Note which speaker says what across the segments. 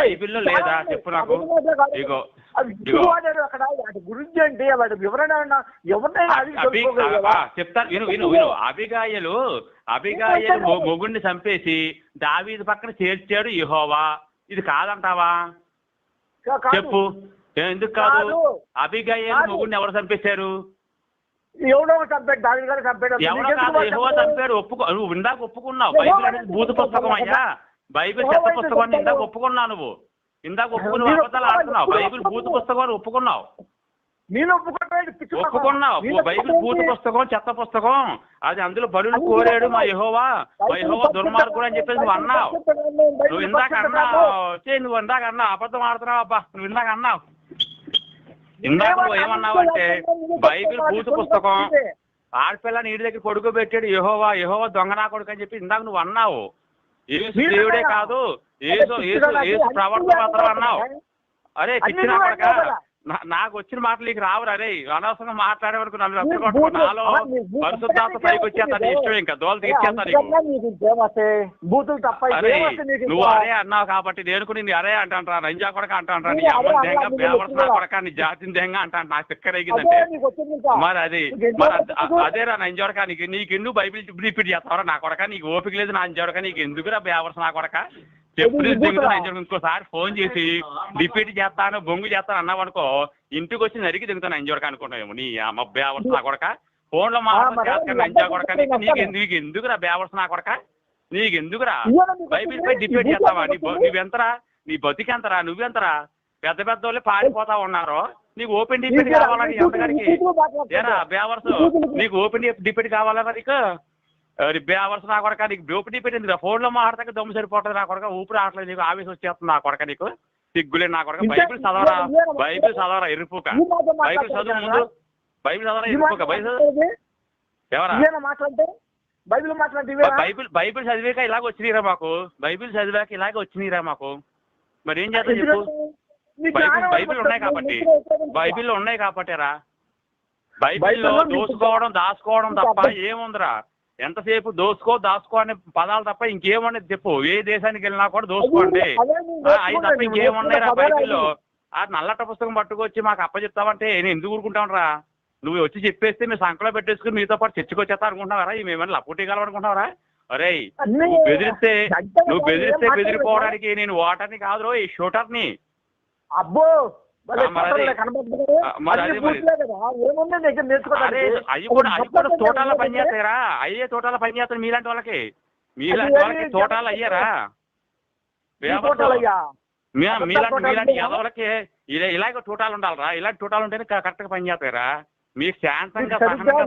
Speaker 1: బైబిల్లో లేదా? చెప్పు నాకు. ఇగో,
Speaker 2: అక్కడ వాటి గురించి అంటే వాటి వివరణ ఎవరినైనా.
Speaker 1: చెప్తాను విను విను విను. అభిగాయలు అభిగాయలు మొగుడిని చంపేసి దావీదు పక్కన చేర్చాడు యెహోవా. ఇది కాదంటావా. చెప్పు. ఎందుకు కాదు. అభిగాయలు. మొగుడిని ఎవరు చంపేశారు?
Speaker 2: ఎవడో చంపాడు. దాని గారు చంపాడు.
Speaker 1: ఎవరో
Speaker 2: చంపాడు?
Speaker 1: ఒప్పుకో నువ్వు ఇందాక ఒప్పుకున్నావు. బైబిల్ అనేది భూత పుస్తకం అయ్యా. బైబిల్ చెత్త
Speaker 2: యెహోవా
Speaker 1: పుస్తకం అని ఇందాక. ఒప్పుకున్నావు నువ్వు. ఇందాక ఒప్పుకుని
Speaker 2: మీరు
Speaker 1: అబద్ధాలు ఆడుతున్నావు. బైబిల్ భూత పుస్తకం అని ఒప్పుకున్నావు.
Speaker 2: నేను.
Speaker 1: ఒప్పుకున్నావు.
Speaker 2: నేను
Speaker 1: బైబిల్ భూత పుస్తకం చెత్త పుస్తకం. అది అందులో
Speaker 2: అది
Speaker 1: కోరాడు మా యెహోవా. మా యెహోవా దుర్మార్గుడు అని చెప్పేసి నువ్వు అన్నావు. నువ్వు ఇందాక అన్నావు. చే నువ్వు ఇందాక అన్నావు. అబద్ధం ఆడుతున్నావు అబ్బా. నువ్వు ఇందాక అన్నావు. ఇందాక నువ్వు ఏమన్నావు అంటే బైబిల్ భూత పుస్తకం. ఆడపిల్ల నీటి దగ్గర పడుకోబెట్టాడు యెహోవా యెహోవా దొంగ నా కొడుకు అని చెప్పి ఇందాక నువ్వు అన్నావు. ఏసు దేవుడే? కాదు. ఏసు ఏసు ఏసు ప్రవర్తన మాత్రం అన్నావు. అరే
Speaker 2: అన్ని
Speaker 1: నాకు వచ్చిన మాటలు నీకు రావు అరే అనవసరంగా మాట్లాడే వరకు నన్ను నాలో పరిశుద్ధాత్మ పైకి వచ్చేస్తాను. ఇష్టం ఇంకా దోలు
Speaker 2: ఏ,
Speaker 1: తీర్చేస్తా నీకు
Speaker 2: అంతకన్నా నీకు ఇంకేమొస్తాయి? బూతులు తప్ప
Speaker 1: అరే
Speaker 2: ఇంకేమొస్తాయి నీకు
Speaker 1: నువ్వు? అరే అన్నావు కాబట్టి నేను కూడా నిన్ను అరే అంటాను రంజా కొడక అంటాను బేవర్స్ నా కొడక నీ జాతిని దెంగ అంటాను నాకు తిక్కర
Speaker 2: అదే
Speaker 1: ఎగిందంటే. మరి అది
Speaker 2: ఎందుకు
Speaker 1: అద-
Speaker 2: వచ్చింది?
Speaker 1: అదేరా నా ఇంజోడక నీకు నీకు ఎందుకు బైబిల్ రిపీట్ చేస్తావరా నా కొడక నీకు ఓపిక లేదు నా ఇంజోడక నీకు ఎందుకురా బేవర్స్ నా కొడక ఇంకోసారి ఫోన్ చేసి రిపీట్ చేస్తాను బొంగు చేస్తాను అన్నావు అనుకో ఇంటికి వచ్చి నరికి దిగుతాను ఇంజోడక అనుకుంటావు నీ అమ్మ బేవర్స్ నా కొడక? ఫోన్లో కొడక? నీకు నీకు నీకు ఎందుకురా బేవర్స్ నా కొడక? నీకు ఎందుకురా? బైబిల్ పై
Speaker 2: నీకు
Speaker 1: చేస్తావా? నీ నువ్వెంతరా? నీ బతికెంతరా? నువ్వెంతరా? పెద్ద పెద్ద వాళ్ళు పారిపోతా ఉన్నారు? నీకు ఓపెన్
Speaker 2: నీకు
Speaker 1: కావాలని
Speaker 2: నీకు
Speaker 1: ఎంతగారికి
Speaker 2: నీకు మాట్లాడుతుంటే.
Speaker 1: ఏరా బేవర్స్?
Speaker 2: నీకు-
Speaker 1: ఓపెన్ డిబేట్ కావాలా నీకు? అరే బేవర్స్ నా కొడక నీకు ఓపెన్ డిబేట్ ఎందుకు ఫోన్లో మాట్లాడక దమ్ము సరిపోతుంది నా కొడక. ఊపిరి ఆటలేదు నీకు ఆవేశం వచ్చేస్తుంది నా కొడక నీకు. సిగ్గులే నా కొడక. బైబిల్ చదవరా? బైబిల్ చదవరా? ఎరుపుక బైబిల్ చదువు? ముందు. బైబిల్ చదవరా? ఎరుపుక బైబిల్? ఎవరా?
Speaker 2: బైబిల్?
Speaker 1: బైబిల్ బైబిల్ చదివాక ఇలాగ వచ్చినాయిరా మాకు? బైబిల్ చదివాక ఇలాగ వచ్చినాయిరా మాకు? మరి ఏం చేద్దాం చెప్పు? బైబిల్ బైబిల్ ఉన్నాయి కాబట్టి. బైబిల్లో ఉన్నాయి కాబట్టిరా బైబిల్లో
Speaker 2: బైబిల్లో
Speaker 1: దోసుకోవడం దాచుకోవడం తప్ప ఏముందిరా? ఎంతసేపు దోసుకో దాచుకో అనే పదాలు తప్ప ఇంకేమనేది చెప్పు. ఏ దేశానికి వెళ్ళినా కూడా దోసుకోండి అవి తప్ప బైబిల్లో.
Speaker 2: పదాలు
Speaker 1: ఆ నల్లట పుస్తకం పట్టుకొచ్చి మాకు అప్పచెప్తావంటే నేను ఎందుకు ఊరుకుంటాను నువ్వు వచ్చి చెప్పేస్తే మీ సంకలో పెట్టేసుకుని మీతో పాటు చర్చకొచ్చేస్తా అనుకుంటున్నావా మేమేమైనా లప్పుటీ అనుకుంటున్నావా అరే నువ్వు బెదిరిస్తే నువ్వు బెదిరిస్తే. బెదిరిపోవడానికి నేను ఓటర్ని కాదు ఈ షూటర్ని.
Speaker 2: అబ్బో
Speaker 1: అవి కూడా అవి కూడా తోటాల
Speaker 2: మొత్తం
Speaker 1: పని చేస్తాయిరా. అయ్యే తోటాల పని చేస్తాయి మీలాంటి వాళ్ళకి. మీలాంటి వాళ్ళకి తోటాలు అయ్యారా? మీలాంటి మీలాంటి ఇలా ఇలాగ తోటాలు ఉండాలిరా. ఇలాంటి తోటాలు ఉంటేనే కరెక్ట్గా పని చేస్తాయిరా. మీకు శాంతంగా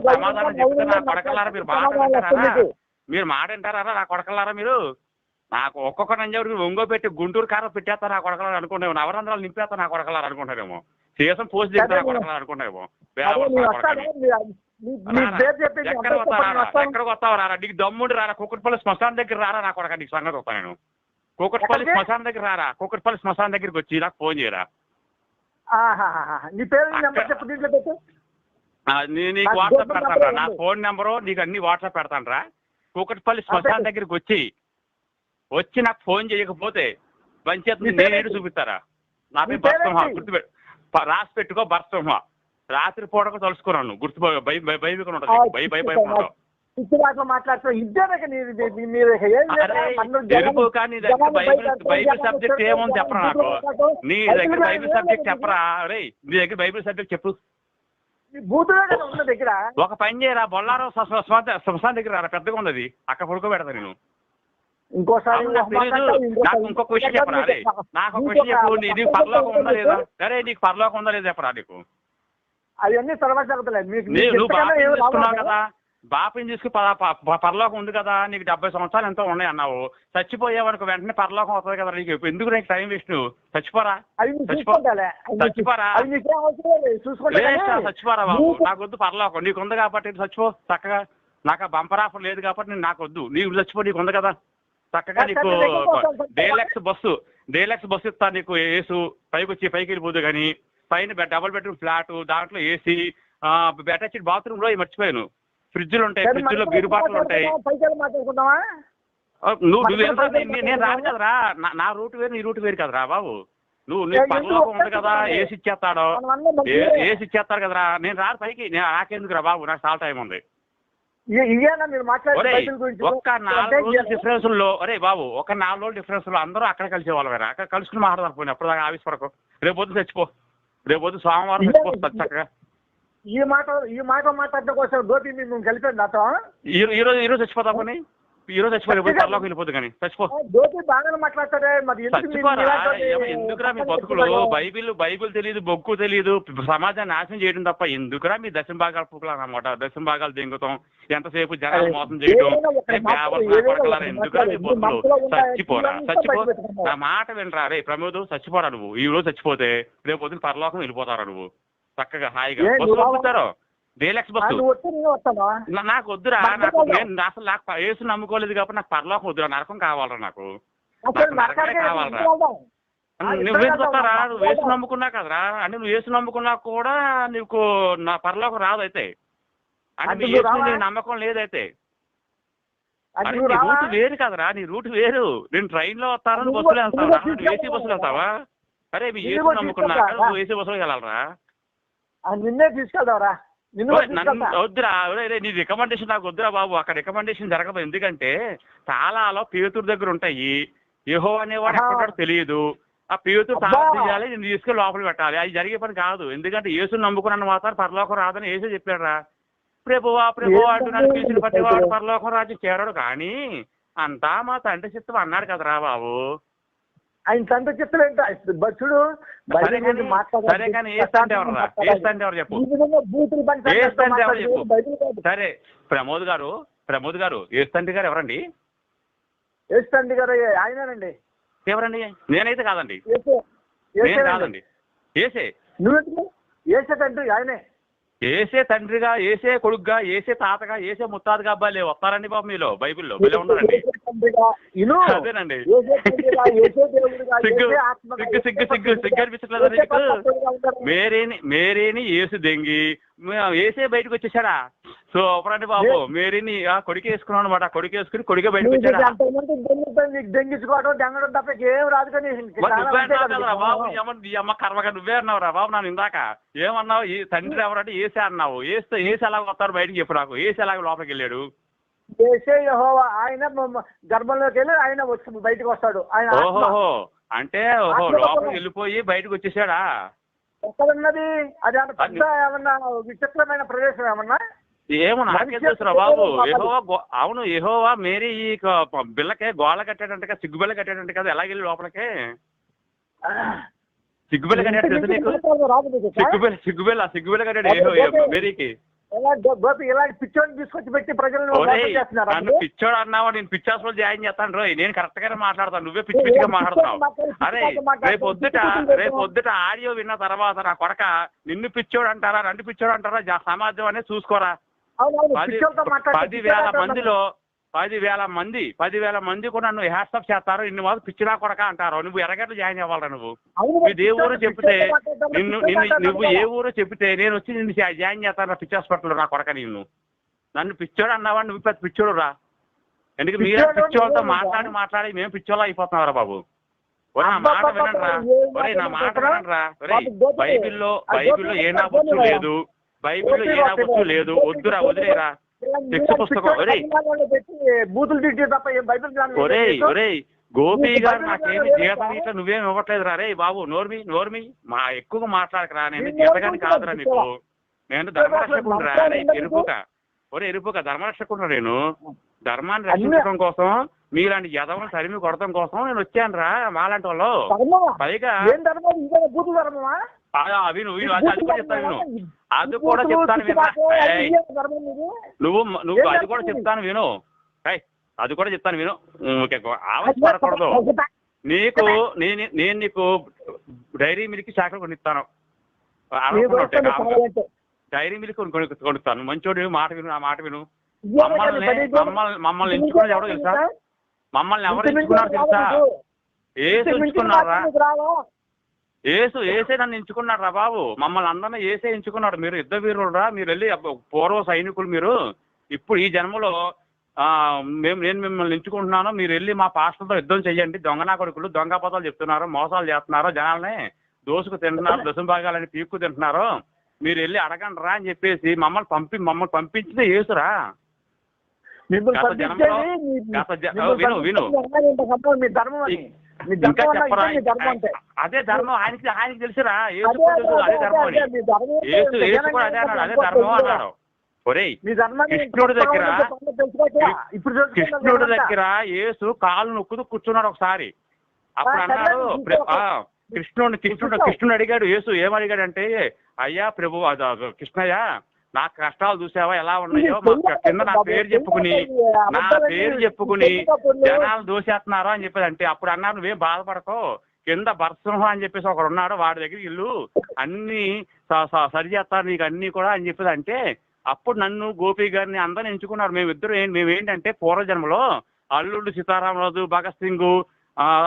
Speaker 1: సమాధానం చెప్తే నా కొడకలారా మీరు
Speaker 2: మీకు.
Speaker 1: మీరు మాట వింటారా నా కొడకలారా మీరు? నాకు ఒక్కొక్క నంజావుడికి ఒంగో పెట్టి గుంటూరు కారం పెట్టేస్తా నా కొడకలారా అనుకుంటాము నవరంధ్రాలు నింపేస్తా నా కొడకలారా అనుకుంటారేమో. సీసం పోస్ట్ చేస్తా నా కొడకలారా అనుకుంటారేమో.
Speaker 2: అదే
Speaker 1: బేవర్స్
Speaker 2: నేను
Speaker 1: నా
Speaker 2: వస్తాను
Speaker 1: కొడకని.
Speaker 2: మీ- మీ- మీ
Speaker 1: రారా.
Speaker 2: పేరు చెప్పి
Speaker 1: ఎక్కడ వస్తావు రారా ఎక్కడికి వస్తావు రారా నీకు దమ్ముండి రారా కుక్కటిపల్లి శ్మశానం దగ్గర రారా నా కొడక? నీకు సంగతి వస్తాను నేను. కుక్కటిపల్లి? శ్మశానం దగ్గర రారా? కుక్కటిపల్లి శ్మశానం దగ్గరికి వచ్చి నాకు ఫోన్ చేయరా?
Speaker 2: ఆహాహాహా. నీ పేరు నీ నెంబర్
Speaker 1: అక్కడ-
Speaker 2: చెప్పు దీంట్లో పెట్టు.
Speaker 1: ఆ, నీ- నీకు వాట్సాప్ పెడతాను రా. నా. ఫోన్ నెంబరు నీకు అన్ని వాట్సాప్ పెడతాను రా. కూకట్పల్లి శ్మశానం. దగ్గరికి వచ్చి వచ్చి నాకు ఫోన్ చేయకపోతే పంచేత
Speaker 2: నీ
Speaker 1: నేను
Speaker 2: పేరేంటి?
Speaker 1: ఏడు చూపిస్తారా? నా పేరు
Speaker 2: పేరేంటి?
Speaker 1: గుర్తుపెట్టు రాసి పెట్టుకో బర్సంహ రాత్రి పూటకు తలుసుకున్నాను గుర్తు భయ భయ భయపడి
Speaker 2: ఆ,
Speaker 1: ఉంటుంది. భయ భయ భయపడతావు బైబిల్ సబ్జెక్ట్ ఏముంది చెప్పరా నాకు? నీ. దగ్గర
Speaker 2: బైబిల్
Speaker 1: సబ్జెక్ట్ చెప్పరా? రే నీ దగ్గర బైబిల్ సబ్జెక్ట్ చెప్పు. ఒక పని చేయరా? బొల్లారం శ్మశానం దగ్గర పెద్దగా ఉంది అది అక్కడ పడుకోబెడతా నేను.
Speaker 2: ఇంకోసారి
Speaker 1: నాకు ఇంకొక విషయం చెప్పరా అరే. నాకు ఒక విషయం చెప్పు. నీకు పరలోకం ఉందా లేదా? అరే నీకు పరలోకం ఉందా లేదా చెప్పరా నీకు?
Speaker 2: అవన్నీ తర్వాత
Speaker 1: నువ్వు
Speaker 2: రావాలి
Speaker 1: కదా. బాపిని తీసుకు పరలోకం ఉంది కదా. నీకు డెబ్బై సంవత్సరాలు ఎంతో ఉన్నాయి అన్నావు. చచ్చిపోయావనుకో వెంటనే పరలోకం అవుతుంది కదా నీకు. ఎందుకు నీకు టైం వేస్ట్ నువ్వు చచ్చిపోరా? చచ్చిపోరా? చచ్చిపోరా బాబు.
Speaker 2: మీకు-
Speaker 1: నాకు వద్దు పరలోకం. నీకు ఉంది కాబట్టి చచ్చిపో. చక్కగా నాకు ఆ బంపర్ ఆఫర్ లేదు కాబట్టి నేను నాకు వద్దు. నీకు చచ్చిపో నీకు ఉంది కదా. చక్కగా నీకు. డేలక్స్ బస్సు డేలక్స్ బస్సు ఇస్తా నీకు ఏసు పైకి వచ్చి పైకి వెళ్ళిపోదు కానీ పైన డబుల్ బెడ్రూమ్ ఫ్లాట్ దాంట్లో ఏసీ అటాచ్డ్ బాత్రూమ్లో మర్చిపోయాను. ఫ్రిడ్జ్లు ఉంటాయి
Speaker 2: సరే,
Speaker 1: ఫ్రిడ్జ్లో
Speaker 2: మనం
Speaker 1: బీరు బాటలు ఉంటాయి. నువ్వు నువ్వు నేను రాను కదరా. నా రూట్ వేరు నీ రూట్ వేరు కదరా బాబు. నువ్వు నీ
Speaker 2: ఏ,
Speaker 1: పరలోకం ఉంది కదా? ఏసి ఇచ్చేస్తాడు. ఏసి ఇచ్చేస్తారు కదరా. నేను రాను పైకి. నేను నాకెందుకురా బాబు? నాకు చాలా టైం ఉంది. ఒక్క నాలుగు రోజుల డిఫరెన్స్లో ఒరే బాబు ఒక నాలుగు రోజుల డిఫరెన్స్లో అందరూ అక్కడ కలిసే వాళ్ళవేరా అక్కడ కలుసుకుని మాట్లాడదాం పోయిన ఎప్పుడు దాకా ఆఫీస్ వరకు. రేపు పొద్దు చచ్చిపో రేపు పొద్దు సోమవారం చచ్చిపో చక్కగా.
Speaker 2: ఈ మాట ఈ మాట మాట్లాడడం కోసం గోపి మేము కలిపాను నాతో
Speaker 1: ఈ ఈ రోజు ఈ రోజు చచ్చిపోతా పని? ఈ రోజు చచ్చిపో రేపు పరలోకి వెళ్ళిపోద్దు కానీ. చచ్చిపో. ఎందుకురా మీ బతుకులు? బైబిల్ బైబిల్ తెలియదు బొగ్గు తెలియదు సమాజాన్ని నాశనం చేయడం తప్ప ఎందుకురా మీ దశం భాగాలు పుక్కులు అనమాట దశం భాగాలు దింగుతాం. ఎంతసేపు జనాలు మోసం చేయడం? ఎందుకురా మీ బతుకులు చచ్చిపోరా చచ్చిపో. నా మాట వినరా? రే ప్రమోద్ చచ్చిపోరా నువ్వు. ఈ రోజు చచ్చిపోతే రేపు పొద్దున పరలోకం వెళ్ళిపోతారా నువ్వు? చక్కగా హాయిగా.
Speaker 2: ఏ,
Speaker 1: బస్సు
Speaker 2: నువ్వు
Speaker 1: పంపుతారు డీలక్స్ బస్సు నా- నాకు వద్దురా నాకు అసలు నాకు యేసు నమ్ముకోలేదు కాబట్టి నాకు పరలోకం వద్దురా నరకం కావాలరా నాకు. కావాలరా. నువ్వు
Speaker 2: ఇద్దరం
Speaker 1: వేసు
Speaker 2: వెళ్దాం.
Speaker 1: వస్తారా నువ్వు వేసు. నమ్ముకున్నా కదరా? అంటే నువ్వు వేసు నమ్ముకున్నా కూడా నీకు నా పరలోకం రాదైతే అంటే
Speaker 2: అంటే
Speaker 1: నీ నమ్మకం లేదైతే నీ? రూట్ వేరు కదరా నీ రూట్ వేరు. నేను ట్రైన్లో వస్తాను బస్సులో వెళ్తావా? ఏసీ బస్సులో వెళ్తావా? అరే మీ ఏసు
Speaker 2: తీసుకెళ్తావా?
Speaker 1: నువ్వు ఏసీ బస్సులో వెళ్ళాలరా.
Speaker 2: నిన్నే తీసుకెళ్దావరా
Speaker 1: వద్దురా నీ రికమెండేషన్ నాకు వద్దురా బాబు. అక్కడ రికమెండేషన్ జరగదు. ఎందుకంటే తాళాలో పేతురు దగ్గర ఉంటాయి. యహో అనేవాడు. ఎక్కడో తెలియదు. ఆ పేతురు
Speaker 2: అబ్బా.
Speaker 1: తాళం తీయాలి నేను తీసుకెళ్ళి లోపల పెట్టాలి. అది జరిగే పని కాదు. ఎందుకంటే యేసుని నమ్ముకున్నాను మాత్రం పరలోకం రాదని యేసు చెప్పాడురా. ప్రభువా ప్రభువా అంటూ నన్ను పిలిచిన ప్రతి వాడు పరలోకం రాజు చేరాడు కానీ అంతా మా తండ్రి చిత్తం అన్నాడు కదరా బాబు.
Speaker 2: ఆయన తండ్రి చిత్రం ఏంటో బస్సుడు
Speaker 1: సరే కానీ సరే ఎవరు చెప్పు? ఎవరు చెప్పు? ప్రమోద్ గారు ప్రమోద్ గారు ఏ తండ్రి గారు ఎవరండి?
Speaker 2: ఏసు తండ్రి గారు? ఆయనేనండి.
Speaker 1: ఎవరండి? నేనైతే కాదండి. నేను. కాదండి. ఏసే?
Speaker 2: నువ్వెందుకు? ఏసే తండ్రి ఆయనే.
Speaker 1: ఏసే తండ్రిగా ఏసే కొడుకుగా ఏసే తాతగా ఏసే ముత్తాతగా అబ్బాయిలే వస్తారండి బాబు మీలో బైబిల్లో. వీళ్ళే ఉన్నారండి. అదేనండి. సిగ్గు సిగ్గు సిగ్గు సిగ్గు సిగ్గు అనిపించట్లేదా
Speaker 2: ఏసే
Speaker 1: నీకు?
Speaker 2: పరిశుద్ధుడుగా ఉంటాడు.
Speaker 1: మేరీని మేరీని ఏసు దెంగి ఏసే బయటకు వచ్చేసాడా? సో అప్పుడండి బాబు మేరీని ఆ కొడుకు వేసుకున్నాడు అనమాట కొడుకు వేసుకుని కొడుకే బయటకు వచ్చాడా?
Speaker 2: దెంగించుకోవడం దెంగడం తప్ప ఏం రాదు కానీ
Speaker 1: మరి బాబు ఈ అమ్మ కర్మగా నువ్వే అన్నావు రా బాబు నన్ను ఇందాక. ఏమన్నావు? ఈ తండ్రి ఎవరంటే ఏసే అన్నావు. ఏస్తే ఏసి ఎలాగ వస్తారు బయటికి చెప్పు నాకు. ఏసి ఎలాగ లోపలికి వెళ్ళాడు?
Speaker 2: ఏసే యెహోవా ఆయన గర్భంలోకి వెళ్ళి ఆయన వచ్చి బయటకు వస్తాడు. ఆయన.
Speaker 1: ఓహోహో. అంటే ఓహో లోపలికి
Speaker 2: లోపల.
Speaker 1: వెళ్ళిపోయి బయటకు వచ్చేసాడా?
Speaker 2: ఎక్కడున్నది అది ఏమన్నా పెద్ద ఏమన్నా విచిత్రమైన ప్రదేశం ఏమన్నా?
Speaker 1: ఏమో నాకేం తెలుసురా బాబు. గో- అవును యెహోవా మేరీ ఈ బిల్లకే గోళ కట్టాడంట కదా సిగ్గు బిల్ల కట్టాడంట కదా ఎలాగెళ్ళి లోపలికి? సిగ్గు బిల్ల కట్టాడు తెలుసు నీకు?
Speaker 2: రాదు నీకు.
Speaker 1: సిగ్గు బిల్ల సిగ్గు బిల్ల సిగ్గు బిల్ల కట్టాడు యెహో- మేరీకి?
Speaker 2: ఎలా గోపి ఇలాంటి పిచ్చోని తీసుకొచ్చి పెట్టి ప్రజలను
Speaker 1: నన్ను పిచ్చోడు అన్నావా? నేను పిచ్చి హాస్పిటల్ జాయిన్ చేస్తాను రోయ్. నేను కరెక్ట్ గానే మాట్లాడతాను. నువ్వే పిచ్చి పిచ్చిగా మాట్లాడుతున్నావు. అరే రేపు పొద్దుట రేపు పొద్దుట ఆడియో విన్న తర్వాత నా కొడక నిన్ను పిచ్చోడు అంటారా నన్ను పిచ్చోడు అంటారా? సమాజం అనేది చూసుకోరా. పది వేల మందిలో పది వేల మంది పది వేల మంది కూడా నువ్వు హ్యాట్సప్ చేస్తారు. ఇన్ని మాకు పిచ్చినా కొడక అంటారు. నువ్వు ఎరగట్లు జాయిన్ అవ్వాలరా నువ్వు. మీరు ఏ ఊరు చెప్తే నిన్ను నిన్ను నువ్వు ఏ. ఊరు చెప్తే నేను వచ్చి నిన్ను జాయిన్ చేస్తాను పిచ్చి హాస్పిటల్ నా కొడక నిన్ను. నన్ను పిచ్చోడు అన్నావా? నువ్వు పెద్ద పిచ్చోడు రా ఎందుకు మీరే పిచ్చోళ్ళతో
Speaker 2: నువ్వు
Speaker 1: మాట్లాడి మాట్లాడి మేము పిచ్చోళ్ళు అయిపోతున్నారా బాబు. ఒరే నా మాట
Speaker 2: అబ్బా,
Speaker 1: వినండి రా
Speaker 2: అబ్బా, ఏం
Speaker 1: ఒరే నా మాట
Speaker 2: మాట్లాడుతున్నావు?
Speaker 1: వినండి రా ఒరే
Speaker 2: బాబు,
Speaker 1: బైబిల్లో బైబిల్లో ఏ నా
Speaker 2: గోపి
Speaker 1: బొచ్చు
Speaker 2: గోపి
Speaker 1: లేదు. బైబిల్లో ఏ నా బొచ్చు లేదు. వద్దురా వదిలేరా. పుస్తకం.
Speaker 2: బూతులు తిట్టి తప్ప ఏం బైబిల్
Speaker 1: గోపి గారు నాకేమి జీతం? ఇట్లా నువ్వేం ఇవ్వట్లేదు రా. బాబు నోర్మి నోర్మి. మా ఎక్కువగా మాట్లాడకరా నేను జీతగాని కాదురా నీకు. నేను ధర్మరక్షకుడు రా. ఎరుపుక. ఒరే ఎరుపుక ధర్మరక్షకుడు నేను. ధర్మాన్ని రక్షించడం కోసం మీలాంటి యదవను తరిమి కొడటం కోసం నేను వచ్చాను రా. మాలాంటి వాళ్ళు? పైగా
Speaker 2: ఏం
Speaker 1: ఆ, అవి నువ్వు అది కూడా చెప్తాను విను. అది కూడా చెప్తాను విను. నువ్వు నువ్వు
Speaker 2: ఏం
Speaker 1: అది కూడా? చెప్తాను? విను. అది కూడా చెప్తాను విను. ఓకే ఆవేశపడకూడదు. నీకు నేను నేను నీకు డైరీ మిల్క్ చాకలు కొనిస్తాను. డైరీ మిల్క్ కొని కొని- కొనిస్తాను. మంచోడు మాట విను నా మాట విను. మమ్మల్ని మమ్మల్ని మమ్మల్ని ఎంచుకున్నది ఎవడో తెలుసా? మమ్మల్ని ఎవరు ఎంచుకున్నారు తెలుసా? ఎంచుకున్నారా?
Speaker 2: మాత్రం రావా?
Speaker 1: ఏసు ఏసే నన్ను ఎంచుకున్నాడు రా బాబు. మమ్మల్ని అందరినీ ఏసే ఎంచుకున్నాడు. మీరు యుద్ధ వీరులు రా మీరు వెళ్ళి పూర్వ సైనికులు మీరు. ఇప్పుడు ఈ జన్మలో ఆ, మేము నేను మిమ్మల్ని ఎంచుకుంటున్నాను. మీరు వెళ్ళి మా పాస్టర్తో యుద్ధం చెయ్యండి. దొంగ నా కొడుకులు దొంగ పదాలు చెప్తున్నారు మోసాలు చేస్తున్నారు జనాల్ని దోసుకు తింటున్నారు దశం భాగాలని పీక్కు తింటున్నారు. మీరు వెళ్ళి అడగండి రా అని చెప్పేసి మమ్మల్ని పంపి మమ్మల్ని పంపించిందే గత జన్మలో- గత జ-
Speaker 2: మిమ్మల్ని
Speaker 1: విను, విను. ఇంకా చెప్పరా? అదే ధర్మం ఆయనకి ఆయనకి తెలుసురా
Speaker 2: అదే,
Speaker 1: ధర్మం కూడా అదే అన్నాడు అదే ధర్మం. అన్నాడు. ఒరేయ్ కృష్ణుడి దగ్గర కృష్ణుడి. దగ్గర యేసు కాళ్ళు నొక్కుతూ కూర్చున్నాడు ఒకసారి. అప్పుడు అన్నాడు ఆ, కృష్ణుడు కృష్ణుడు అడిగాడు యేసు ఏమడిగాడంటే అయ్యా ప్రభు కృష్ణయ్య నా కష్టాలు చూసావా? ఎలా ఉన్నాయో? మా కింద నా పేరు చెప్పుకుని నా పేరు చెప్పుకుని జనాలు దోసేస్తున్నారు అని చెప్పేది. అంటే అప్పుడు అన్నారు నువ్వేం బాధపడకో. కింద భర్తసింహం అని చెప్పేసి ఒకడు ఉన్నాడు. వాడి దగ్గర ఇల్లు అన్ని సరి చేస్తారు నీకు అన్ని కూడా అని చెప్పేది. అంటే అప్పుడు నన్ను గోపి గారిని అందరిని ఎంచుకున్నారు. మేమిద్దరు ఏం మేమేంటంటే పూర్వజన్మలో అల్లుడు సీతారామరాజు భగత్ సింగ్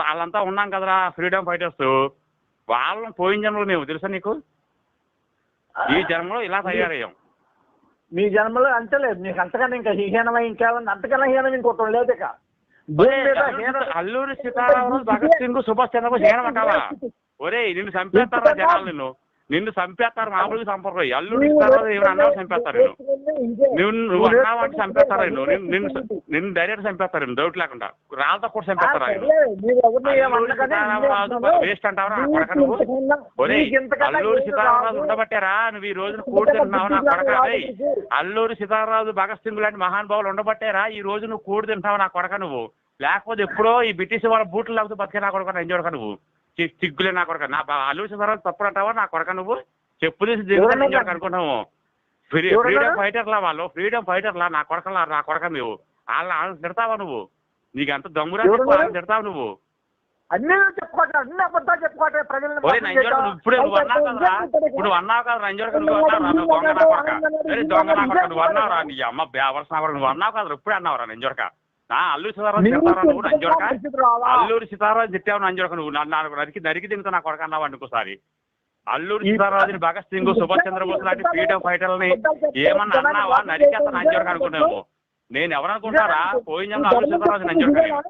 Speaker 1: వాళ్ళంతా ఉన్నాం కదరా ఫ్రీడమ్ ఫైటర్స్. వాళ్ళని పోయిన జన్మలో మేము తెలుసా నీకు? ఈ జన్మలో ఇలా తయారయ్యాం.
Speaker 2: మీ జన్మలో అంతలేదు మీకు అంతకన్నా ఇంకా హీనమై ఇంకేమన్నా అంతకన్నా హీనం ఇంకొకటి లేదు ఇక. హీనం-
Speaker 1: అల్లూరి సీతారామరాజు భగత్ సింగ్ సుభాష్ చంద్రబోస్ ఏమంటావా ఒరేయ్ నిన్ను చంపేస్తారా జనాలు నిన్ను? నిన్ను చంపేస్తారు మామూలుగా చంపరు. ఏమైనా అన్నావు చంపేస్తారు? నువ్వు నువ్వు అన్నావు అంటే చంపేస్తారు నిన్ను. నిన్ను డైరెక్ట్ చంపేస్తారు డౌట్ లేకుండా. రాళ్ళతో కూడా చంపేస్తారు వేస్ట్ అంటావా? అల్లూరి సీతారామరాజు ఉండబట్టారా? నువ్వు ఈ రోజున కూడి తింటున్నావు నా కొడక? అల్లూరి సీతారామరాజు భగత్ సింగ్ లాంటి మహానుభావులు ఉండబట్టారా? ఈ రోజు నువ్వు కూడి తింటావు నా కొడక నువ్వు? లేకపోతే ఎప్పుడో ఈ బ్రిటిష్ వాళ్ళ బూట్లు లేకపోతే బతికే నా కొడక నేను చూడక నువ్వు? చిగ్గులే నా కొడక. నా అల్లూరి సీతారామరాజు తప్పుడు అంటావా? నా కొడక నువ్వు? చెప్పు తీసి దిగుతా నేను చూడక అనుకుంటావు ఫ్రీ
Speaker 2: ఎవరన్నారు?
Speaker 1: ఫ్రీడమ్ ఫైటర్లా వాళ్ళు. ఫ్రీడమ్ ఫైటర్లా నా కొడకలా నా కొడక నువ్వు వాళ్ళ వాళ్ళని తిడతావా నువ్వు? నీకు అంత దమ్మురా తిడతావు నువ్వు?
Speaker 2: అన్ని అబద్ధాలు ప్రజలను చేయటం.
Speaker 1: నువ్వు ఇప్పుడే అన్నావు ఇప్పుడు కదా నంజోడక నువ్వు అన్నావు రా, దొంగ నా కొడక. అరే దొంగ నా కొడక నువ్వు అన్నావు రా నీ అమ్మ బేవర్స్ నా నువ్వు అన్నావు కదా ఇప్పుడే అన్నావు రా నంజోడక. నా అల్లూరి
Speaker 2: నీకు
Speaker 1: తిడతారా నువ్వు? నంజోడక? అల్లూరి సీతారామరాజు తిట్టావు నంజోడక నువ్వు? నన్ను నరికి నరికి తింటా నా కొడక అన్నావు అనుకోసారి అల్లూరి సీతారామరాజుని భగత్ సింగ్ సుభాష్ చంద్రబోస్ లాంటి ఫ్రీడమ్ ఫైటర్లని ఏమన్నా అన్నావా? నరికేస్తా నంజోడక అనుకున్నావు నేను ఎవరనుకుంటారా పోయిన జన్మలో అల్లూరి సీతారామరాజు నంజోడక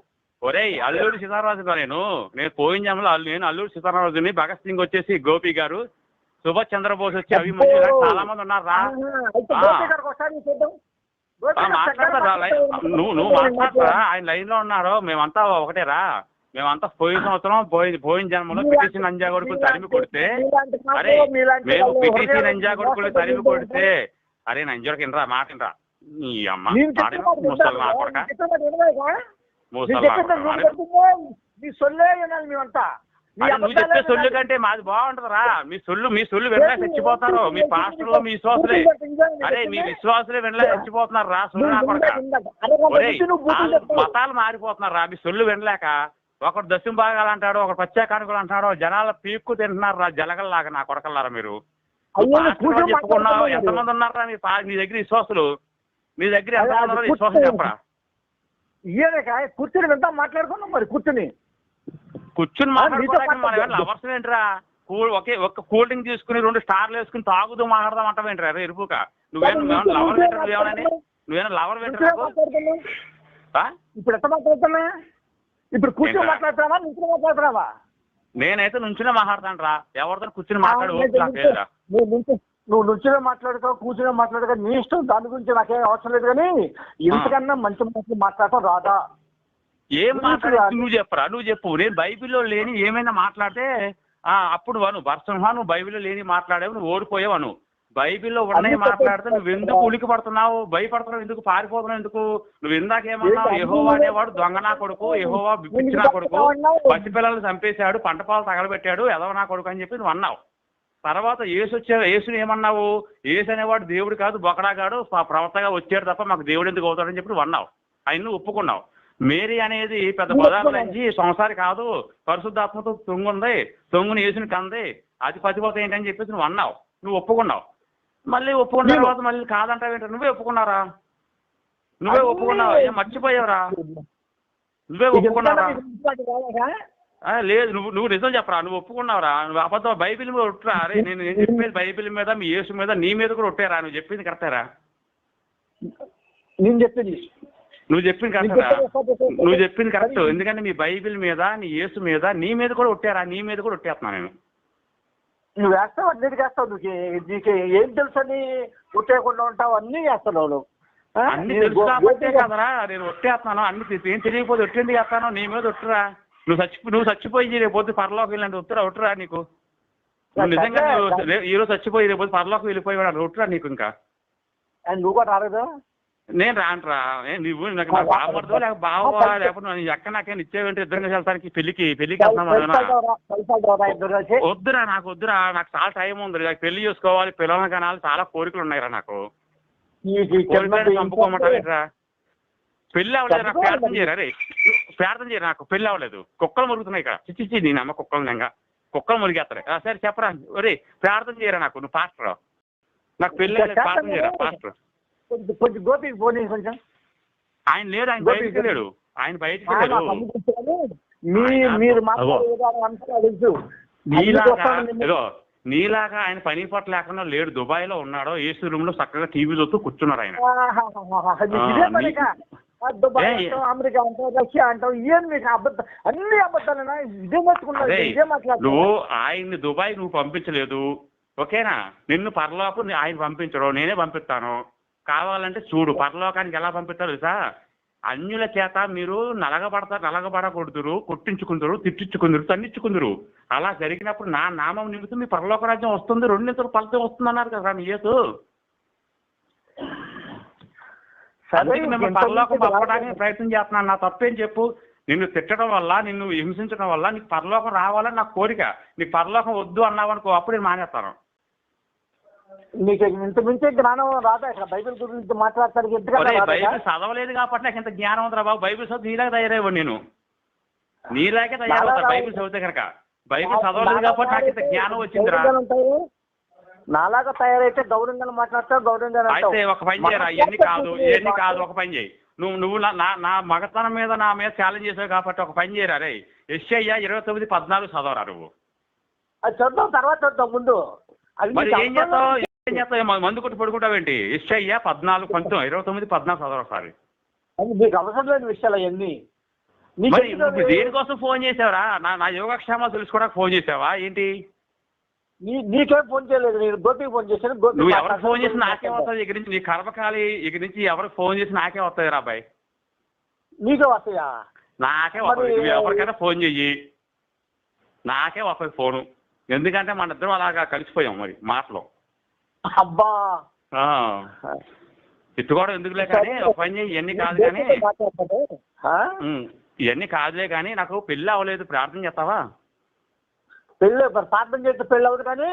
Speaker 1: ఒరేయ్ అల్లూరి సీతారామరాజు నేను? నేను పోయిన జన్మలో అల్లు- నేను అల్లూరి సీతారామరాజుని భగత్ సింగ్ వచ్చేసి గోపి గారు సుభాష్ చంద్రబోస్ వచ్చి ఇలాంటి చాలా మంది ఉన్నారు మాట్లాడతారా నువ్వు. నువ్వు మాట్లాడతారా ఆయన లైన్లో ఉన్నారు మేమంతా ఒకటేరా. మేమంతా పోయిన సంవత్సరం పోయిన పోయిన జన్మలో పిటిసి నంజా కొడుకులు తరిమి కొడితే అరే మేము
Speaker 2: హృదయాలు
Speaker 1: నంజా కొడుకులు తరిమి కొడితే అరే నంజోడకి ఇనరా మాట ఇనరా నీ అమ్మ ముసలి నా? కొడక? ముసలి నా కొడక
Speaker 2: నువ్వు చెప్పిందే నీ సొల్లే.
Speaker 1: కంటే మాది బాగుంటుందిరా. మీ సొల్లు మీ సొల్లు వినలే చచ్చిపోతారు. మీ పాస్టర్లు మీ విశ్వాసులే. అరే మీ విశ్వాసులే వినలే చచ్చిపోతున్నారు రా సొల్లు మతాలు మారిపోతున్నారు రా మీ సొల్లు వినలేక ఒకడు దశం భాగాలు అంటాడు ఒకడు ప్రత్యేకానుకులు అంటాడు జనాల పీక్కు తింటున్నారు రా జలగల్లాగా నా కొడకల్లారా మీరు? చెప్పుకున్నావు. ఎంతమంది ఉన్నారా మీ మీ దగ్గర విశ్వాసులు? మీ దగ్గర ఎంతమంది విశ్వాసం చెప్పరా?
Speaker 2: కూర్చుని వెళ్తాం మాట్లాడుకున్నాం మరి కూర్చుని.
Speaker 1: కూర్చుని మాట్లాడుకోవడానికి లవర్స్ ఏంట్రా? కూల్ ఒకే ఒక్క కూల్ డ్రింక్ తీసుకుని రెండు స్టార్లు వేసుకుని తాగుతూ మాట్లాడదాం అంటావేంట్రా రే ఎరుపుక నువ్వేనా నువ్వేమైనా లవర్ ఏంట్రా నువ్వేమని నువ్వేనా లవర్ ఏంట్రా?
Speaker 2: ఇప్పుడు ఎట్లా మాట్లాడుతున్నా ఇప్పుడు కూర్చొని
Speaker 1: ఏంట్రా?
Speaker 2: మాట్లాడుతున్నావా? నిల్చుని మాట్లాడుతున్నావా?
Speaker 1: నేనైతే నుంచునే మాట్లాడతాను రా ఎవరితో కూర్చుని మాట్లాడు.
Speaker 2: నువ్వు నుంచో- నువ్వు నుంచునే మాట్లాడుకో కూర్చునే మాట్లాడుకో నీ ఇష్టం దాని గురించి నాకేం అవసరం లేదు కానీ ఇంతకన్నా మంచి మాటలు మాట్లాడటం రాదా?
Speaker 1: ఏం మాట్లాడి. నువ్వు చెప్పరా నువ్వు చెప్పు. నేను బైబిల్లో లేని ఏమైనా మాట్లాడితే ఆ అప్పుడు వను భర్సంహా నువ్వు బైబిల్లో లేని మాట్లాడావు నువ్వు ఓడిపోయావను బైబిల్లో ఉన్నాయి మాట్లాడితే. నువ్వు ఎందుకు ఉలికి పడుతున్నావు భయపడుతున్నావు? ఎందుకు పారిపోతున్నావు? ఎందుకు నువ్వు ఇందాక ఏమన్నావు?
Speaker 2: ఏంటి?
Speaker 1: యహోవా అనేవాడు దొంగ నా కొడుకు యహోవా పిచ్చి నా కొడుకు పసిపిల్లలు చంపేశాడు పంట పాలు తగలబెట్టాడు ఎదవ నా కొడుకు అని చెప్పి నువ్వు అన్నావు. తర్వాత యేసు వచ్చే యేసుని ఏమన్నావు? యేసు అనేవాడు దేవుడు కాదు బొకడాగాడు ప- ప్రవక్తగా వచ్చాడు తప్ప మాకు దేవుడు ఎందుకు అవుతాడని చెప్పి నువ్వు అన్నావు. ఆయన ఒప్పుకున్నావు. మేరీ అనేది పెద్ద పదార్థం నుంచి సంసారి కాదు. పరిశుద్ధాత్మతో తొంగుంది. తొంగుని యేసుని కంది. అది పతిపోత ఏంటని చెప్పేసి నువ్వు అన్నావు. నువ్వు ఒప్పుకున్నావు. మళ్ళీ ఒప్పుకున్న
Speaker 2: నేను-
Speaker 1: తర్వాత మళ్ళీ కాదంటావేంట నువ్వే ఒప్పుకున్నారా నువ్వే ఒప్పుకున్నావు? ఏం మర్చిపోయావురా? నువ్వే ఒప్పుకున్నారా ఆ, లేదు. నువ్వు నువ్వు నిజం చెప్పరా. నువ్వు ఒప్పుకున్నావురా. నువ్వు అబద్ధం బైబిల్ మీద ఒట్టురా. అరే నేను నేను చెప్పేది బైబిల్ మీద మీ యేసు మీద నీ మీద కూడా ఒట్టారా? నువ్వు చెప్పింది కరెక్టేరా?
Speaker 2: నేను చెప్పింది
Speaker 1: నువ్వు చెప్పింది కరెక్ట్ నువ్వు చెప్పింది కరెక్ట్. ఎందుకంటే మీ బైబిల్ మీద నీ యేసు మీద నీ మీద కూడా ఒట్టారా? నీ మీద కూడా ఒట్టేస్తున్నా నేను.
Speaker 2: నువ్వు వేస్తావు? అన్నిటికీ వేస్తావు నీకు నీకు ఏం తెలుసని ఉట్టేయకుండా ఉంటావు? అన్నీ నువ్వు ఆ?
Speaker 1: అన్ని తెలుసు? కాబట్టే కదరా? నేను ఒట్టేస్తున్నాను. అన్ని ఏం తెలియకపోతే ఒట్టేందుకు చేస్తాను. నీ మీద ఒట్టురా. నువ్వు చచ్చి నువ్వు చచ్చిపోయి రేపు పొద్దు పరలోకి వెళ్ళండి ఒట్టురా? ఒట్టురా నీకు? నువ్వు నిజంగా ఈ రోజు చచ్చిపోయి రేపు పొద్దు పరలోకి వెళ్ళిపోయి ఒట్టురా నీకు ఇంకా?
Speaker 2: నువ్వు కూడా రాలేదు?
Speaker 1: నేను రానురా నువ్వు నాకు నాకు బాగుపడదు లేక బావా లేకపోతే నీ ఎక్క నాకేం ఇచ్చేవంటే ఇద్దరం కలిసి వెళ్తానికి పెళ్ళికి పెళ్ళికి వెళ్తాం అదేనా?
Speaker 2: ఇద్దరు కలిసి.
Speaker 1: వద్దురా నాకు వద్దురా. నాకు చాలా టైం ఉంది నాకు పెళ్ళి చేసుకోవాలి పిల్లల్ని కనాలి చాలా కోరికలు ఉన్నాయిరా నాకు. చంపుకోమంటారా పెళ్ళి అవ్వలేదు నాకు ప్రార్థన చేయరా రే? ప్రార్థన చేయరా నాకు? పెళ్ళి అవ్వలేదు. కుక్కలు మురుగుతున్నాయి ఇక్కడ. చిచ్చి నేను అమ్మ కుక్కలు నింగా కుక్కలు మురిగేస్తాయి ఆ, సరే చెప్పరా. ఒరే ప్రార్థన చేయరా నాకు? నువ్వు పాస్టర్? నాకు పెళ్ళి ప్రార్థన చేయరా? పాస్టర్.
Speaker 2: కొంచెం కొంచెం గోపికి పోనీ కొంచెం.
Speaker 1: ఆయన లేడు ఆయన బయటికి వెళ్ళాడు. ఆయన బయటికి ఆయన-
Speaker 2: మీరు. మాట్లాడే
Speaker 1: నీలాగా ఏదో ఆయన పని పట్ల లేకుండా లేడు. దుబాయ్లో ఉన్నాడో ఏసీ రూమ్లో చక్కగా టీవీ చూస్తూ కూర్చున్నారు ఆయన.
Speaker 2: అమెరికా అంటావు రష్యా అంటావు ఏం నీకు అబద్ధం అన్ని అబద్ధాలేనా? ఇదే ఇదే
Speaker 1: నువ్వు ఆయన్ని దుబాయ్ నువ్వు పంపించలేదు. ఓకేనా? నిన్ను పరలోకం నీ- ఆయన పంపించడు నేనే పంపిస్తాను. కావాలంటే చూడు పరలోకానికి ఎలా పంపిస్తాడు తెలుసా? అన్యుల చేత మీరు నలగబడతారు నలగబడకూడదురు కొట్టించుకుందరు తిట్టించుకుందరు తన్నించుకుందరు అలా జరిగినప్పుడు నా నామం నిమిత్తం మీ పరలోక రాజ్యం వస్తుంది రెండింతలు ఫలితం వస్తుంది అన్నారు కదా మీ యేసు.
Speaker 2: సరే,
Speaker 1: పరలోకం పంపడానికి. ప్రయత్నం చేస్తున్నాను. నా తప్పేం చెప్పు? నిన్ను తిట్టడం వల్ల నిన్ను హింసించడం వల్ల నీకు పరలోకం రావాలని నాకు కోరిక. నీకు పరలోకం వద్దు అన్నావు అనుకో అప్పుడు నేను మానేస్తాను.
Speaker 2: నీకు ఇంత మించే జ్ఞానం రాదా? ఇక్కడ బైబిల్ గురించి రాదా?
Speaker 1: బైబిల్ చదవలేదు కాబట్టి నాకు ఇంత జ్ఞానం ఉందిరా బాబు. బైబిల్ చదివి నీలాగా తయారైవ్వ నేను. నీలాగే తయారవుతా బైబిల్ చదివితే కనుక. బైబిల్ చదవలేదు కాబట్టి నాకు ఇంత జ్ఞానం వచ్చిందిరా.
Speaker 2: ఉంటారు. నాలాగా తయారైతే గౌరవంగా మాట్లాడతావు గౌరవంగా
Speaker 1: అయితే ఒక పని చేయరా? ఇవన్నీ కాదు ఇవన్నీ కాదు ఒక పని చేయి. నువ్వు నువ్వు నా- నా మగతనం మీద నా మీద ఛాలెంజ్ చేసావు కాబట్టి ఒక పని చేయరా రే ఎస్ఐ ఇరవై తొమ్మిది పద్నాలుగు చదవరా నువ్వు?
Speaker 2: అది చూద్దాం తర్వాత చూద్దాం ముందు.
Speaker 1: ఏం చేస్తావు. ఏం చేస్తావు? మందు కొట్టి పడుకుంటావేంటి? ఎస్ఐ పద్నాలుగు పంతొమ్మిది ఇరవై తొమ్మిది పద్నాలుగు చదవరా ఒకసారి.
Speaker 2: అది నీకు అవసరం లేని విషయాలు అవన్నీ.
Speaker 1: మరి? దేనికోసం ఫోన్ చేసావురా? నా నా యోగక్షేమాలు తెలుసుకోవడానికి ఫోన్ చేసావా? ఏంటి?
Speaker 2: నీకేం ఫోన్ చేయలేదు. నేను గోపికి ఫోన్ చేశాను.
Speaker 1: నువ్వు ఎవరికి. ఫోన్ చేసి నాకే వస్తుంది? ఇక్కడి నుంచి నీ కర్మకాలి ఇక్కడి నుంచి ఎవరికి ఫోన్ చేసి నాకే వస్తుంది రా అబ్బాయి
Speaker 2: నీకే వస్తాయా?
Speaker 1: నాకే వస్తుంది. నువ్వు ఎవరికైనా ఫోన్ చెయ్యి. నాకే వస్తుంది ఫోను. ఎందుకంటే మన ఇద్దరం అలాగా కలిసిపోయాం మరి మాటలో.
Speaker 2: అబ్బా.
Speaker 1: ఆ. తిట్టుకోవడం ఎందుకులే కానీ ఒక పని చెయ్యి ఇవన్నీ కాదు కానీ ఇవన్నీ కాదులే కానీ నాకు పెళ్ళి అవ్వలేదు ప్రార్థన చేస్తావా?
Speaker 2: పెళ్ళి ప్రార్థన చేస్తే పెళ్ళి అవ్వదు కానీ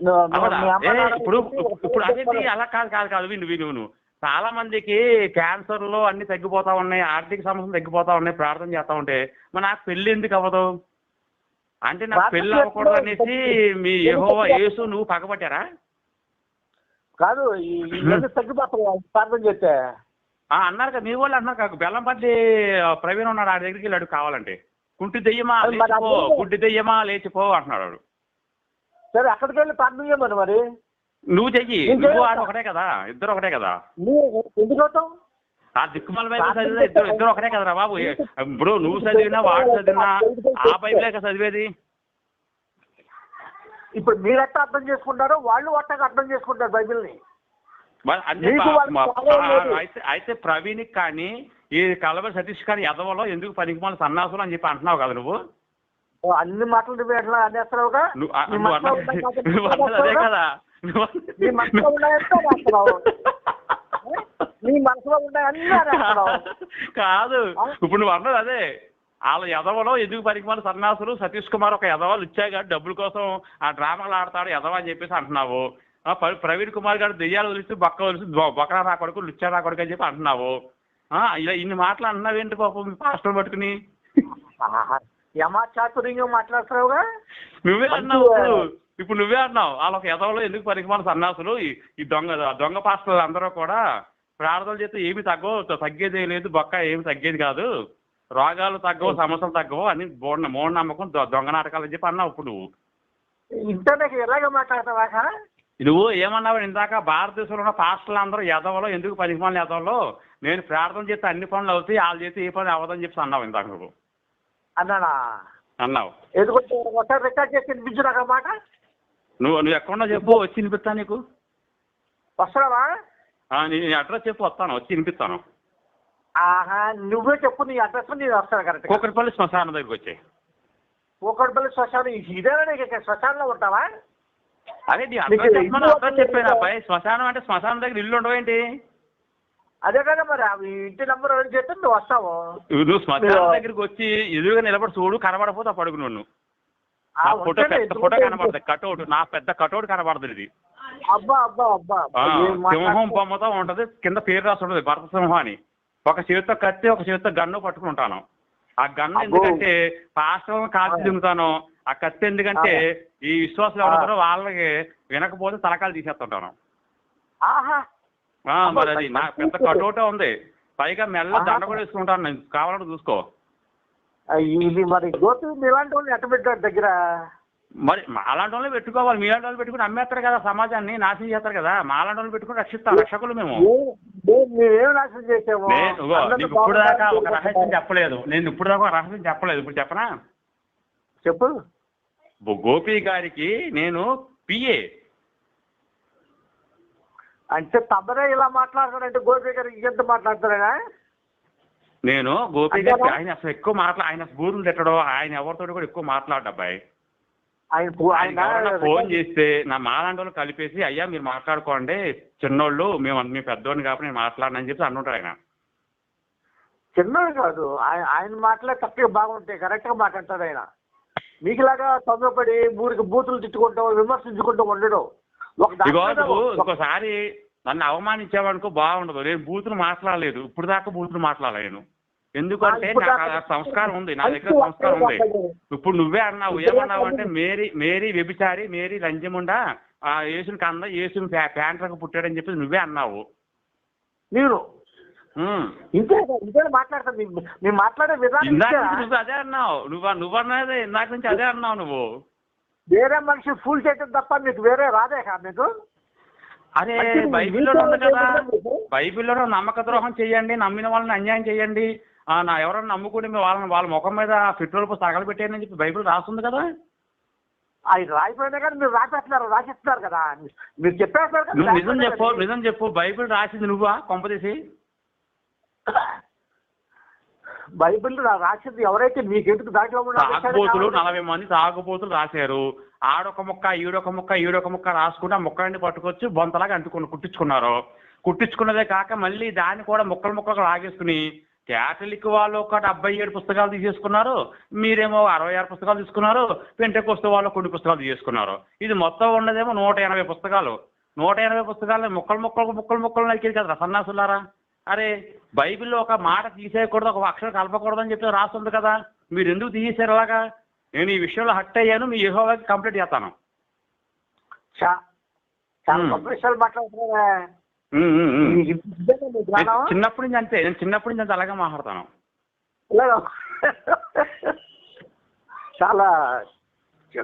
Speaker 2: నువ్వు- నువ్వు
Speaker 1: ఇప్పుడు ఇప్పుడు
Speaker 2: పెళ్ళి.
Speaker 1: అలా కాదు కాదు కాదు విను విను విను. చాలా మందికి క్యాన్సర్లు అన్ని తగ్గిపోతా ఉన్నాయి ఆర్థిక సమస్యలు తగ్గిపోతా ఉన్నాయి ప్రార్థన చేస్తా ఉంటే. మరి నాకు పెళ్ళి ఎందుకు అవ్వదు? అంటే నాకు పెళ్ళి అవ్వకూడదు అనేసి మీ యెహోవా యేసు నువ్వు పగబట్టారా?
Speaker 2: కాదు తగ్గిపోతాయి ప్రార్థన చేస్తే
Speaker 1: ఆ, అన్నారు కదా మీ వాళ్ళు అన్నారు కదా బెల్లంపల్లి ప్రవీణ్ ఉన్నాడు ఆ దగ్గరికి వెళ్ళాడు కావాలంటే. కుంటి దెయ్యమా లేచిపో. గుడ్డి దెయ్యమా లేచిపో అంటున్నాడు వాడు.
Speaker 2: సరే అక్కడికి వెళ్ళి ప్రార్థన చేయమని మరి.
Speaker 1: నువ్వు చెయ్యి నువ్వు. ఆడు ఒకటే కదా ఇద్దరు ఒకటే కదా.
Speaker 2: ఎందుకు
Speaker 1: ఆ దిక్కుమాల బైబిల్ ఇద్దరు ఇద్దరు ఒకటే కదరా బాబు. ఇప్పుడు నువ్వు చదివినా వాడు చదివినా ఆ బైబిలే కదా చదివేది?
Speaker 2: ఇప్పుడు మీరు ఎట్లా అర్థం చేసుకుంటారో వాళ్ళు అట్టగా అర్థం చేసుకుంటారు బైబిల్ని.
Speaker 1: అయితే అయితే ప్రవీణ్కి కానీ ఈ కలబ సతీష్ కానీ ఎదవలో ఎందుకు పనికిమాల సన్నాసులు అని చెప్పి అంటున్నావు కదా నువ్వు?
Speaker 2: అన్ని మాటలు నువ్వు ఎట్లా అనేస్తున్నావుగా? ఉన్నాయి
Speaker 1: అదే కదా.
Speaker 2: నీ మనసులో ఉన్నాయంటే అనేస్తున్నావు నీ మనసులో ఉన్నాయి అనేస్తున్నావు
Speaker 1: కాదు. ఇప్పుడు నువ్వు అన్నది అదే. వాళ్ళ ఎదవలో ఎందుకు పనికిమాల సన్నాసులు సతీష్ కుమార్ ఒక ఎదవాళ్ళు ఇచ్చాయి కాబట్టి డబ్బుల కోసం ఆ డ్రామాలు ఆడతాడు ఎదవ అని చెప్పేసి అంటున్నావు. ప్రవీణ్ కుమార్ గారు దెయ్యాలు వదిలిస్తే బక్క వదిలిస్తే బొక్కరా నా కొడుకు లుచ్చా నా కొడుకు అని చెప్పి అంటున్నావు. ఇలా ఇన్ని మాటలు అంటున్నావేంటి పాపం పాస్టర్ పట్టుకుని?
Speaker 2: మాట్లాడుతున్నావుగా?
Speaker 1: నువ్వే అన్నావు ఇప్పుడు. నువ్వే అన్నావు. వాళ్ళ ఒక ఎదవలో ఎందుకు పనికిమాల సన్నాసులు ఈ- దొంగ దొంగ పాస్టర్లు అందరూ కూడా ప్రార్థన చేస్తే ఏమి తగ్గవు తగ్గేదే లేదు బొక్క ఏమి తగ్గేది కాదు. రోగాలు తగ్గవు సమస్యలు తగ్గవు అని మూఢ నమ్మకం దొంగ నాటకాలు అని చెప్పి అన్నావు ఇప్పుడు నువ్వు.
Speaker 2: ఇంటర్నెట్ ఎలాగ మాట్లాడతావా?
Speaker 1: నువ్వు ఏమన్నావు ఇందాక భారతదేశంలో ఉన్న పాస్టర్లు అందరూ ఎదవలో ఎందుకు పనికిమాల ఎదవలో నేను ప్రార్థన చేస్తే అన్ని పనులు అవుతాయి వాళ్ళు చేస్తే ఏ పని అవ్వదని చెప్పి అన్నావు ఇందాక నువ్వు.
Speaker 2: అన్నానా?
Speaker 1: అన్నావు.
Speaker 2: ఎందుకంటే ఒకసారి రికార్డ్ చేసి వినిపించు నాకు మాట?
Speaker 1: నువ్వు నువ్వు ఎక్కడున్నా చెప్పు వచ్చి వినిపిస్తా నీకు. నీ నీ అడ్రస్ చెప్పు వస్తాను వచ్చి వినిపిస్తాను.
Speaker 2: ఆహా నువ్వే చెప్పు నీ అడ్రస్ నేను వస్తాను కరెక్ట్
Speaker 1: కూకట్పల్లి శ్మశానం దగ్గరికి వచ్చాయి
Speaker 2: కూకట్పల్లి శ్మశానం ఇదేనా నీకు ఇక్కడ శ్మశానంలో ఉంటావా?
Speaker 1: అదే నీ అడ్రస్
Speaker 2: నీకు
Speaker 1: చెప్పమని
Speaker 2: ఇల్లు
Speaker 1: అడ్రస్ చెప్పాను అబ్బాయి. శ్మశానం అంటే శ్మశానం దగ్గర ఇల్లు ఉండవేంటి
Speaker 2: అదే కదా మరి ఇంటి నెంబర్ చేస్తే నువ్వు వస్తావు?
Speaker 1: నువ్వు శ్మశానం దగ్గరికి వచ్చి ఎదురుగా నిలబడి చూడు కనబడపోతే అప్పుడు అడుగు నువ్వు
Speaker 2: ఆ,
Speaker 1: నా ఫోటో పెద్ద ఫోటో కనబడుతుంది కటౌట్ నా పెద్ద కటౌట్ కనబడుతుంది ఇది.
Speaker 2: అబ్బా అబ్బా అబ్బా
Speaker 1: సింహం? బొమ్మతో ఉంటది కింద పేరు రాసి ఉంటుంది భరత సింహం అని. ఒక చేతితో కత్తి ఒక చేతితో గన్ను పట్టుకుంటాను. ఆ గన్ను. ఎందుకంటే పాస్టర్ కాల్చి దిగుతాను ఆ కత్తి ఎందుకంటే ఈ విశ్వాసులు ఎవరున్నారో వాళ్ళకి వినకపోతే తలకాలు తీసేస్తుంటాను. మరి అది నా పెద్ద కటౌటే ఉంది. పైగా మెల్ల దండ కూడా వేసుకుంటాను నేను. కావాలంటే చూసుకో.
Speaker 2: ఇది మరి గోపి ఇలాంటి వాళ్ళు ఎట్ట పెట్టారు దగ్గర?
Speaker 1: మరి మాలాంటి వాళ్ళు పెట్టుకోవాలి. మీలాంటి వాళ్ళు పెట్టుకుని అమ్మేస్తారు కదా సమాజాన్ని నాశనం చేస్తారు కదా. మాలాంటి వాళ్ళు పెట్టుకుని రక్షిస్తాం రక్షకులు మేము. నేను ఇప్పుడు దాకా ఒక రహస్యం చెప్పలేదు. నేను ఇప్పుడు దాకా రహస్యం చెప్పలేదు. ఇప్పుడు చెప్పనా?
Speaker 2: చెప్పు.
Speaker 1: గోపి గారికి నేను పిఏ
Speaker 2: అంటే తమరే ఇలా మాట్లాడతారంటే గోపి గారు ఇంకెంత మాట్లాడతారా
Speaker 1: నేను గోపి గారికి? ఆయన అసలు ఎక్కువ మాట్లా ఆయన బూరులు తిట్టడం ఆయన ఎవరితో కూడా ఎక్కువ మాట్లాడు అబ్బాయి.
Speaker 2: ఆయన
Speaker 1: ఆయన ఫోన్ చేస్తే నా మాలాంటి కలిపేసి అయ్యా మీరు మాట్లాడుకోండి. చిన్నోళ్ళు మేము మీ పెద్దోడిని కాబట్టి నేను మాట్లాడనని చెప్పి అంటుంటారు ఆయన.
Speaker 2: చిన్నది కాదు. ఆయన ఆయన మాటలే చక్కగా బాగుంటాయి. కరెక్ట్గా మాట్లాడతాడు ఆయన. మీకులాగా తొందరపడి ఊరికి బూతులు తిట్టుకుంటూ విమర్శించుకుంటూ ఉండడు. ఒక దాని
Speaker 1: ఇగో
Speaker 2: మీద
Speaker 1: నువ్వు
Speaker 2: ఒక-
Speaker 1: ఇంకోసారి నన్ను అవమానించావనుకో బాగుండదు. నేను బూతులు మాట్లాడలేదు. ఇప్పుడు దాకా బూతులు మాట్లాడలేను ఎందుకంటే నాకు ఆ సంస్కారం ఉంది నా దగ్గర సంస్కారం ఉంది. ఇప్పుడు నువ్వే అన్నావు ఏమన్నావు అంటే మేరీ మేరీ వ్యభిచారి మేరీ లంజముండా ఆ యేసుని కంద యేసుని ప్యాంట్లకు పుట్టాడని చెప్పి నువ్వే అన్నావు.
Speaker 2: మీరు
Speaker 1: ఉమ్.
Speaker 2: ఇంతే ఇంతే మాట్లాడతారు. మీ- మీరు మాట్లాడే విధానం
Speaker 1: అదే అన్నావు. నువ్వు నువ్వు అన్నదే ఇందాక నుంచి అదే అన్నావు నువ్వు.
Speaker 2: వేరే మనిషి ఫుల్ చేయడం తప్ప మీకు వేరే రాదే కా మీకు?
Speaker 1: అరే
Speaker 2: అంటే
Speaker 1: బైబిల్లో ఉంది కదా? బైబిల్లో నమ్మక ద్రోహం చేయండి నమ్మిన వాళ్ళని అన్యాయం చేయండి. నా ఎవరైనా నమ్ముకుని వాళ్ళని వాళ్ళ ముఖం మీద పెట్రోల్ పోసి తగలబెట్టేయని చెప్పి బైబిల్ రాస్తుంది కదా?
Speaker 2: ఆయన రాయిపోయినా కానీ మీరు రాసేస్తున్నారు రాసిస్తున్నారు కదా. మీరు చెప్పేస్తారు కదా
Speaker 1: నువ్వు నిజం చెప్పు. నిజం చెప్పు. బైబిల్ రాసింది నువ్వా కొంపదీసి
Speaker 2: బైబిల్ రాసింది ఎవరైతే మీకు ఎందుకు దాంట్లో
Speaker 1: తాగుబోతులు నలభై మంది తాగుబోతులు రాశారు. ఆడొక ముక్క ఈడొక ముక్క ఈడొక ముక్క రాసుకుని ఆ ముక్కలన్నీ పట్టుకొచ్చి బొంతలాగా అంటుకుని కుట్టించుకున్నారు. కుట్టించుకున్నదే కాక మళ్ళీ దాన్ని కూడా ముక్కలు ముక్కలు లాగేసుకుని క్యాథలిక్ వాళ్ళు ఒక డెబ్బై ఏడు పుస్తకాలు తీసేసుకున్నారు. మీరేమో అరవై ఆరు పుస్తకాలు తీసుకున్నారు. పెంటకొస్తే వాళ్ళు కొన్ని పుస్తకాలు తీసేసుకున్నారు. ఇది మొత్తం ఉన్నదేమో నూట ఎనభై పుస్తకాలు. నూట ఎనభై పుస్తకాలు ముక్కలు ముక్కలు ముక్కలు ముక్కలు నరికేది కదా సన్నాసులారా. అరే బైబిల్లో ఒక మాట తీసేయకూడదు ఒక అక్షరం కలపకూడదు అని చెప్పి రాస్తుంది కదా. మీరు ఎందుకు తీసేశారు అలాగా? నేను ఈ విషయంలో హట్ అయ్యాను మీ యెహోవాకి కంప్లీట్ చేస్తాను.
Speaker 2: చాలా విషయాలు
Speaker 1: చిన్నప్పటి నుంచి అంతే నేను చిన్నప్పటి నుంచి అంతే అలాగే మాట్లాడతాను.
Speaker 2: చాలా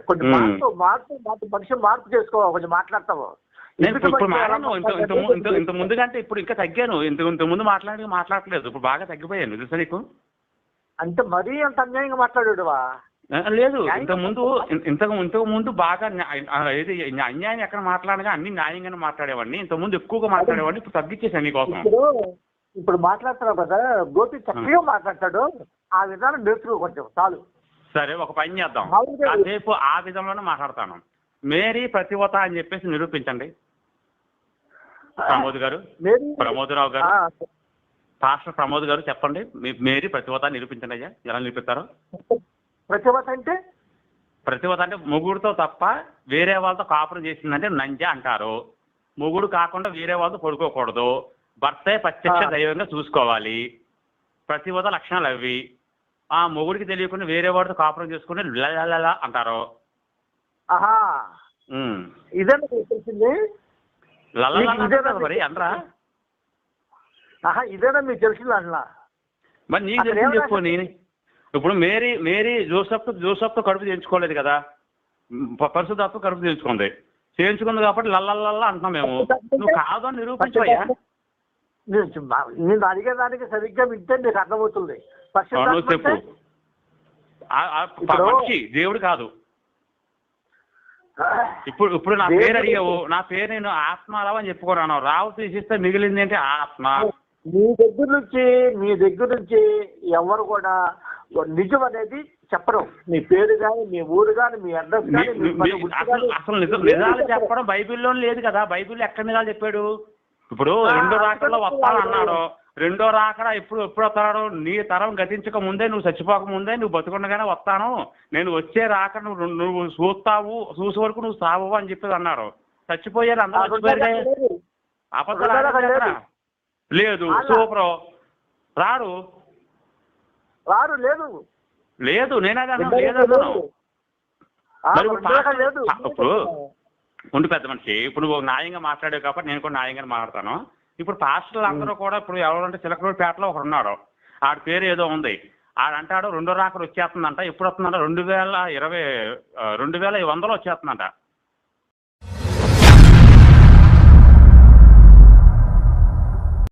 Speaker 2: కొంచెం. మార్పు మార్పు మార్పు మనిషి మార్పు చేసుకోవాలి కొంచెం మాట్లాడతాము.
Speaker 1: నేను ఇప్పుడు మాట్లాడను ఇంత ఇంత ముందు కంటే ఇప్పుడు ఇంకా తగ్గాను. ఇంత ఇంత ముందు మాట్లాడి మాట్లాడట్లేదు ఇప్పుడు బాగా తగ్గిపోయాను. తెలుసా నీకు?
Speaker 2: అంటే మరీ అంత అన్యాయంగా మాట్లాడాడువా?
Speaker 1: ఆ, లేదు ఇంత ముందు ఇంతకు ఇంతకు ముందు బాగా ఏది అన్యాయం ఎక్కడ మాట్లాడగా అన్ని న్యాయంగానే మాట్లాడేవాడిని. ఇంత ముందు ఎక్కువగా మాట్లాడేవాడిని ఇప్పుడు తగ్గించేసాను నీకోసం
Speaker 2: ఇప్పుడు ఇప్పుడు మాట్లాడుతున్నావు కదా గోపి చక్కగా మాట్లాడతాడు. ఆ విధానం నేర్చుకో కొంచెం చాలు.
Speaker 1: సరే ఒక పని చేద్దాం. కాసేపు ఆ విధంలోనే మాట్లాడతాను. మేరీ ప్రతివత అని చెప్పేసి నిరూపించండి. ప్రమోద్ గారు ప్రమోదరావు గారు. పాస్టర్ ప్రమోద్ గారు చెప్పండి. మేరీ ప్రతివత నిరూపించండి అయ్యా. ఎలా నిరూపిస్తారు?
Speaker 2: ప్రతిభత అంటే?
Speaker 1: ప్రతివత అంటే మొగుడుతో తప్ప వేరే వాళ్ళతో కాపురం చేసిందంటే నంజ అంటారు. మొగుడు కాకుండా వేరే వాళ్ళతో పడుకోకూడదు. భర్తే ప్రత్యక్ష. దైవంగా చూసుకోవాలి. ప్రతివత లక్షణాలు అవి. ఆ మొగుడికి తెలియకుండా వేరే వాడితో కాపురం చేసుకుని లలలల అంటారు.
Speaker 2: ఇదేనా మీకు తెలిసింది?
Speaker 1: మరి అనరా
Speaker 2: ఇదేనా మీకు తెలిసింది అట్లా
Speaker 1: మరి నీకు
Speaker 2: అక్కడ
Speaker 1: తెలిసి
Speaker 2: ఏం
Speaker 1: చెప్పు? నేను ఇప్పుడు మేరీ మేరీ జోసఫ్ జోసఫ్తో కడుపు చేయించుకోలేదు కదా. పరిశుద్ధాత్మ కడుపు చేయించుకుంది చేయించుకుంది కాబట్టి లల్లల్లా అంటున్నాం మేము. నువ్వు కాదు అని నిరూపించవయ్యా.
Speaker 2: నేను అడిగేదానికి సరిగ్గా వింటే అర్థమవుతుంది.
Speaker 1: చెప్పు. దేవుడు కాదు. ఇప్పుడు ఇప్పుడు నా పేరు అడిగావు. నా పేరు నేను ఆత్మారావు అని చెప్పుకున్నాను. రావు తీసిస్తే మిగిలింది ఏంటి? ఆత్మ.
Speaker 2: మీ దగ్గర నుంచి మీ దగ్గర నుంచి ఎవరు కూడా నిజం అనేది చెప్పరు. మీ పేరు కానీ మీ ఊరు కానీ మీ అడ్రస్
Speaker 1: అసలు అసలు నిజం నిజాలు. చెప్పడం బైబిల్లో లేదు కదా. బైబిల్ ఎక్కడ నిజాలు చెప్పాడు? ఇప్పుడు రెండో రాకడలో
Speaker 2: అక్కడ
Speaker 1: వస్తాను
Speaker 2: వాళ్ళు-
Speaker 1: అన్నాడు. రెండో రాకడ ఎప్పుడు ఎప్పుడు వస్తాడు? నీ తరం గతించక ముందే నువ్వు చచ్చిపోక ముందే నువ్వు బతుకుండగానే వస్తాను. నేను వచ్చే రాక నువ్వు నువ్వు చూస్తావు చూసే వరకు నువ్వు సావు అని చెప్పేది అన్నారు చచ్చిపోయారు అందరూ చచ్చిపోయారు
Speaker 2: లేదు.
Speaker 1: అబద్ధాలు. సూపరు. రాడు.
Speaker 2: రారు లేదు.
Speaker 1: లేదు నేను అదే ఇప్పుడు ఉండి పెద్ద మనిషి ఇప్పుడు నువ్వు న్యాయంగా మాట్లాడావు కాబట్టి నేను కూడా న్యాయంగా మాట్లాడతాను. ఇప్పుడు పాస్టర్లు అందరూ కూడా ఇప్పుడు ఎవరంటే చిలకలూరుపేటలో ఒకడు ఉన్నాడు. ఆడి పేరు ఏదో ఉంది. ఆడంటాడు రెండో రాకడ వచ్చేస్తుందంట ఎప్పుడు వస్తుందంట? రెండు వేల ఇరవై రెండు వేల వందలు వచ్చేస్తుందంట.